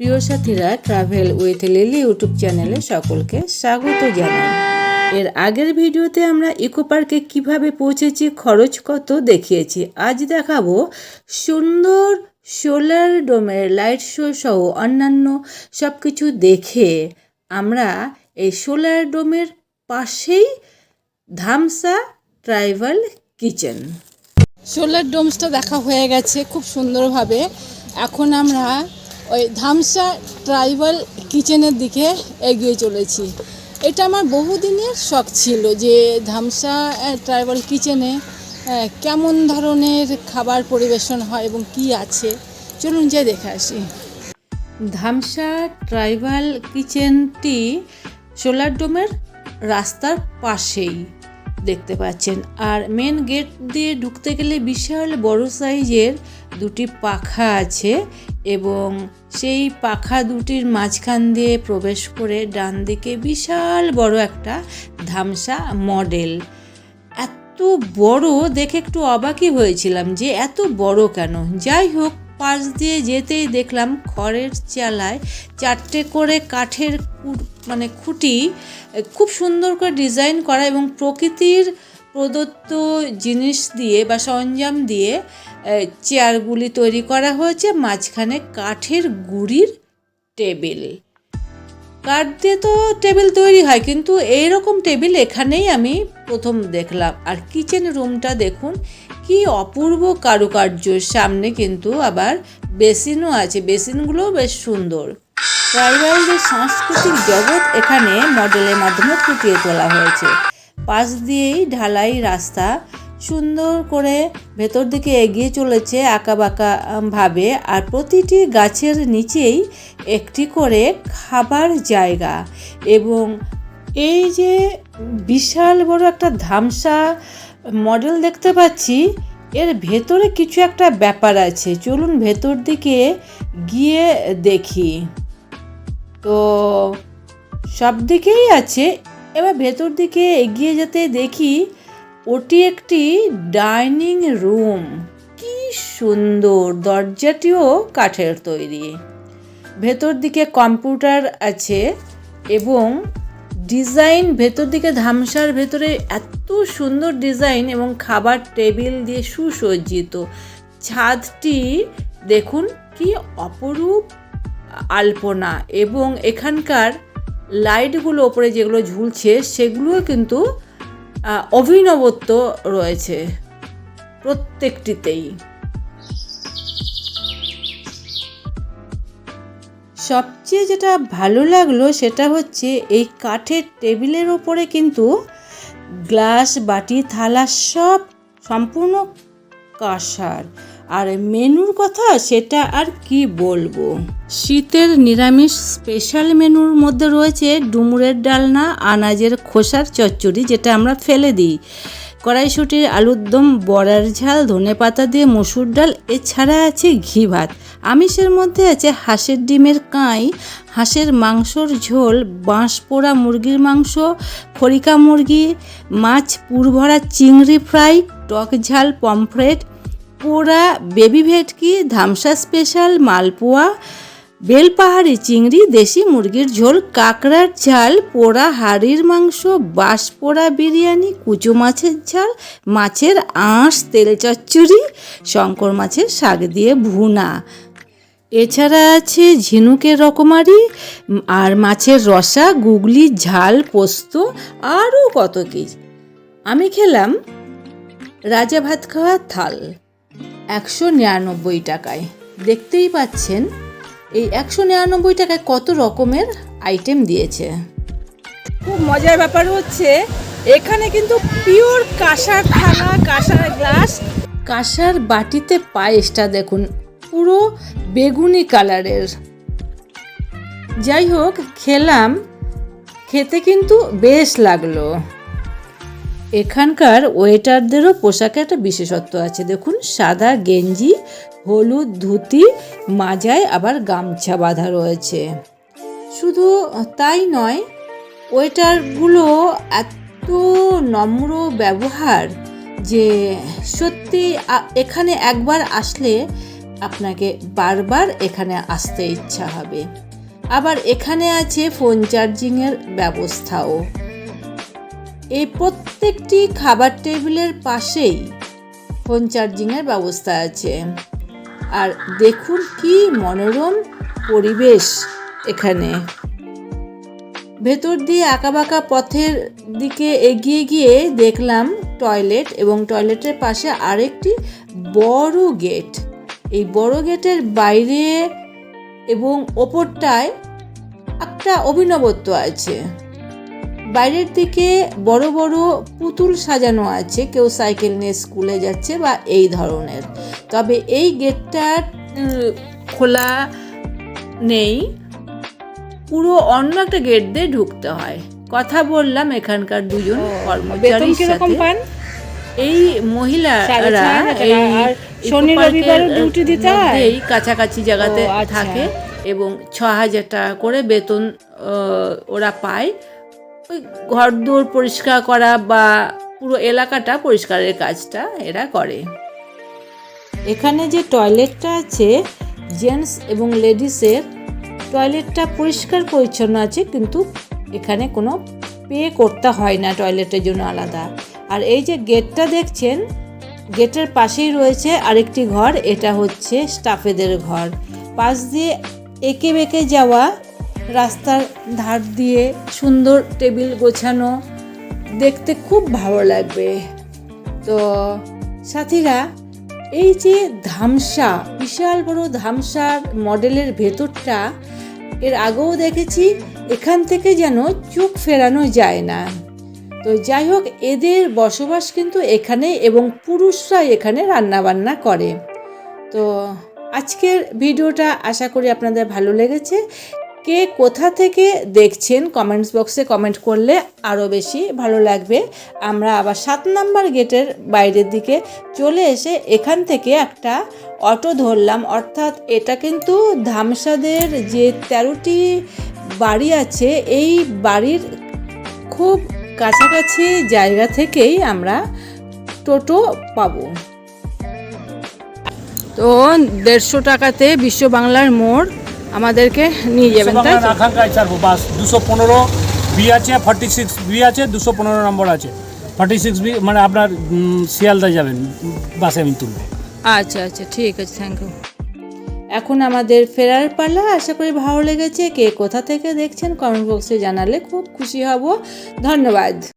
প্রিয় সাথীরা travel with lily YouTube চ্যানেলে সকলকে স্বাগত জানাই। এর আগের ভিডিওতে আমরা ইকো পার্কে কীভাবে পৌঁছেছি, খরচ কত দেখিয়েছি, আজ দেখাবো সুন্দর সোলার ডোমের লাইট শো সহ অন্যান্য সব কিছু দেখে আমরা এই সোলার ডোমের পাশেই ধামসা ট্রাইভাল কিচেন সোলার ডোমসটা দেখা হয়ে গেছে খুব সুন্দরভাবে। এখন আমরা ওই ধামসা ট্রাইবাল কিচেনের দিকে এগিয়ে চলেছি। এটা আমার বহুদিনের শখ ছিল যে ধামসা ট্রাইবাল কিচেনে কেমন ধরনের খাবার পরিবেশন হয় এবং কি আছে। চলুন যে দেখে আসি। ধামসা ট্রাইবাল কিচেনটি সোলার ডোমের রাস্তার পাশেই দেখতে পাচ্ছেন। আর মেন গেট দিয়ে ঢুকতে গেলে বিশাল বড় সাইজের দুটি পাখা আছে। এবং সেই পাখা দুটির মাঝখান দিয়ে প্রবেশ করে ডান দিকে বিশাল বড় একটা ধামসা মডেল। এত বড় দেখে একটু অবাকই হয়েছিলাম যে এত বড় কেন? যাই হোক, পাশ দিয়ে যেতেই দেখলাম খড়ের চালায় চারটে করে কাঠের মানে খুঁটি খুব সুন্দর করে ডিজাইন করা এবং প্রকৃতির প্রদত্ত জিনিস দিয়ে বা সরঞ্জাম দিয়ে চেয়ারগুলি তৈরি করা হয়েছে। মাঝখানে কাঠের গুড়ির টেবিল। কাঠ দিয়ে তো টেবিল তৈরি হয়, কিন্তু এইরকম টেবিল এখানেই আমি প্রথম দেখলাম। আর কিচেন রুমটা দেখুন, কি অপূর্ব কারুকার্য। সামনে কিন্তু আবার বেসিনও আছে, বেসিনগুলোও বেশ সুন্দর। ট্রাইবালদের সাংস্কৃতিক জগৎ এখানে মডেলের মাধ্যমে ফুটিয়ে তোলা হয়েছে। পাশ দিয়েই ঢালাই রাস্তা। সুন্দর করে ভেতর দিকে এগিয়ে চলেছে আঁকাবাঁকা আম, ভাবে আর প্রতিটি গাছের নিচেই একটি করে খাবার জায়গা এবং এই যে বিশাল বড় একটা ধামসা মডেল দেখতে পাচ্ছি এর ভেতরে কিছু একটা ব্যাপার আছে। চলুন ভেতর দিকে গিয়ে দেখি। তো সব দিকেই আছে এবার ভেতর দিকে এগিয়ে যেতে দেখি ওটি একটি ডাইনিং রুম। কি সুন্দর দরজাটিও কাঠের তৈরি। ভেতর দিকে কম্পিউটার আছে এবং ডিজাইন ভেতর দিকে ধামসার ভেতরে এত সুন্দর ডিজাইন এবং খাবার টেবিল দিয়ে সুসজ্জিত। ছাদটি দেখুন কি অপরূপ আলপনা এবং এখানকার লাইটগুলো ওপরে যেগুলো ঝুলছে, সেগুলোও কিন্তু অভিনবত্ব রয়েছে প্রত্যেকটিতেই। সবচেয়ে যেটা ভালো লাগল সেটা হচ্ছে এই কাঠের টেবিলের ওপরে কিন্তু গ্লাস, বাটি, থালা সব সম্পূর্ণ কাঁসার। আর মেনুর কথা সেটা আর কি বলব? শীতের নিরামিষ স্পেশাল মেনুর মধ্যে রয়েছে ডুমুরের ডালনা, আনাজের খোসার চচ্চড়ি যেটা আমরা ফেলে দিই। কড়াইশুটির আলুর দম, বড়ার ঝাল, ধনে পাতা দিয়ে মসুর ডাল, এছাড়া আছে ঘি ভাত। আমিষের মধ্যে আছে হাঁসের ডিমের কাঁই, হাঁসের মাংসর ঝোল, বাঁশ পোড়া মুরগির মাংস, খরিকা মুরগি, মাছ পুরভরা চিংড়ি ফ্রাই, টক ঝাল, পমফ্রেট পোড়া বেবি ভেটকি, ধামসা স্পেশাল, মালপোয়া, বেলপাহাড়ি চিংড়ি, দেশি মুরগির ঝোল, কাঁকড়ার ঝাল, পোড়া হাড়ির মাংস বাঁশ পোড়া বিরিয়ানি, কুচো মাছের ঝাল, মাছের আঁশ, তেল চচ্চড়ি, শঙ্কর মাছের শাক দিয়ে ভুনা। এছাড়া আছে ঝিনুকের রকমারি আর মাছের রসা, গুগলি, ঝাল, পোস্ত, আরও কত কি আমি খেলাম রাজা ভাত খাওয়া থাল। একশো নিরানব্বই টাকায়। দেখতেই পাচ্ছেন এই একশো নিরানব্বই টাকায় কত রকমের আইটেম দিয়েছে। খুব মজার ব্যাপার হচ্ছে এখানে কিন্তু পিওর কাঁসার থালা কাঁসার গ্লাস। কাঁসার বাটিতে পায়েসটা দেখুন পুরো বেগুনি কালারের। যাই হোক খেলাম খেতে কিন্তু বেশ লাগল। এখানকার ওয়েটারদেরও পোশাকে একটা বিশেষত্ব আছে। দেখুন, সাদা গেঞ্জি, হলুদ ধুতি, মাজায় আবার গামছা বাঁধা রয়েছে। শুধু তাই নয়, ওয়েটারগুলো এত নম্র ব্যবহার যে সত্যি এখানে একবার আসলে আপনাকে বারবার এখানে আসতে ইচ্ছা হবে। আবার এখানে আছে ফোন চার্জিংয়ের ব্যবস্থাও। এই প্রত্যেকটি খাবার টেবিলের পাশেই ফোন চার্জিংয়ের ব্যবস্থা আছে। আর দেখুন কি মনোরম পরিবেশ এখানে। ভেতর দিয়ে আঁকাবাঁকা পথের দিকে এগিয়ে গিয়ে দেখলাম টয়লেট এবং টয়লেটের পাশে আরেকটি বড় গেট এই বড় গেটের বাইরে এবং ওপরটায় একটা অভিনবত্ব আছে। বাইরের দিকে বড় বড় পুতুল সাজানো আছে কেউ সাইকেল নিয়ে স্কুলে যাচ্ছে বা এই ধরনের। তবে এই গেটটা খোলা নেই। পুরো অন্য একটা গেট দিয়ে ঢুকতে হয়। কথা বললাম এখানকার দুজন কর্মচারীর সাথে। এই মহিলারা এই শনি রবিবারও ডিউটি দিতে হয়? মধ্যেই কাছাকাছি জায়গাতে আচ্ছা। থাকে এবং ছ হাজার টাকা করে বেতন ওরা পায়। ওই ঘর দৌড় পরিষ্কার করা বা পুরো এলাকাটা পরিষ্কারের কাজটা এরা করে। এখানে যে টয়লেটটা আছে, জেন্টস এবং লেডিসের টয়লেটটা পরিষ্কার পরিচ্ছন্ন আছে, কিন্তু এখানে কোনো পে করতে হয় না টয়লেটের জন্য আলাদা। আর এই যে গেটটা দেখছেন, গেটের পাশেই রয়েছে আরেকটি ঘর, এটা হচ্ছে স্টাফেদের ঘর। পাশ দিয়ে এঁকে বেঁকে যাওয়া রাস্তার ধার দিয়ে সুন্দর টেবিল গোছানো। দেখতে খুব ভালো লাগবে। তো, সাথীরা, এই যে ধামসা, বিশাল বড় ধামসার মডেলের ভেতরটা, এর আগেও দেখেছি, এখান থেকে যেন চোখ ফেরানো যায় না। তো যাই হোক, এদের বসবাস কিন্তু এখানে এবং পুরুষরা এখানে রান্নাবান্না করে। তো, আজকের ভিডিওটা আশা করি আপনাদের ভালো লেগেছে। কে কোথা থেকে দেখছেন কমেন্টস বক্সে কমেন্ট করলে আরও বেশি ভালো লাগবে। আমরা আবার সাত নাম্বার গেটের বাইরের দিকে চলে এসে এখান থেকে একটা অটো ধরলাম। অর্থাৎ এটা কিন্তু ধামসাদের যে তেরোটি বাড়ি আছে, এই বাড়ির খুব কাছাকাছি জায়গা থেকেই আমরা টোটো পাবো। তো দেড়শো টাকাতে বিশ্ব বাংলার মোড় আমাদেরকে নিয়ে যাবেন তাই? আকাঙ্ক্ষায় ছাড়বো বাস। দুশো পনেরো বি আছে ফর্টি সিক্স বি আছে দুশো পনেরো নম্বর আছে। ফর্টি সিক্স বি মানে আপনার শিয়ালদা যাবেন বাসে আমি তুলবো। আচ্ছা আচ্ছা ঠিক আছে থ্যাংক ইউ এখন আমাদের ফেরার পালা আশা করি ভালো লেগেছে। কে কোথা থেকে দেখছেন কমেন্ট বক্সে জানালে খুব খুশি হব। ধন্যবাদ।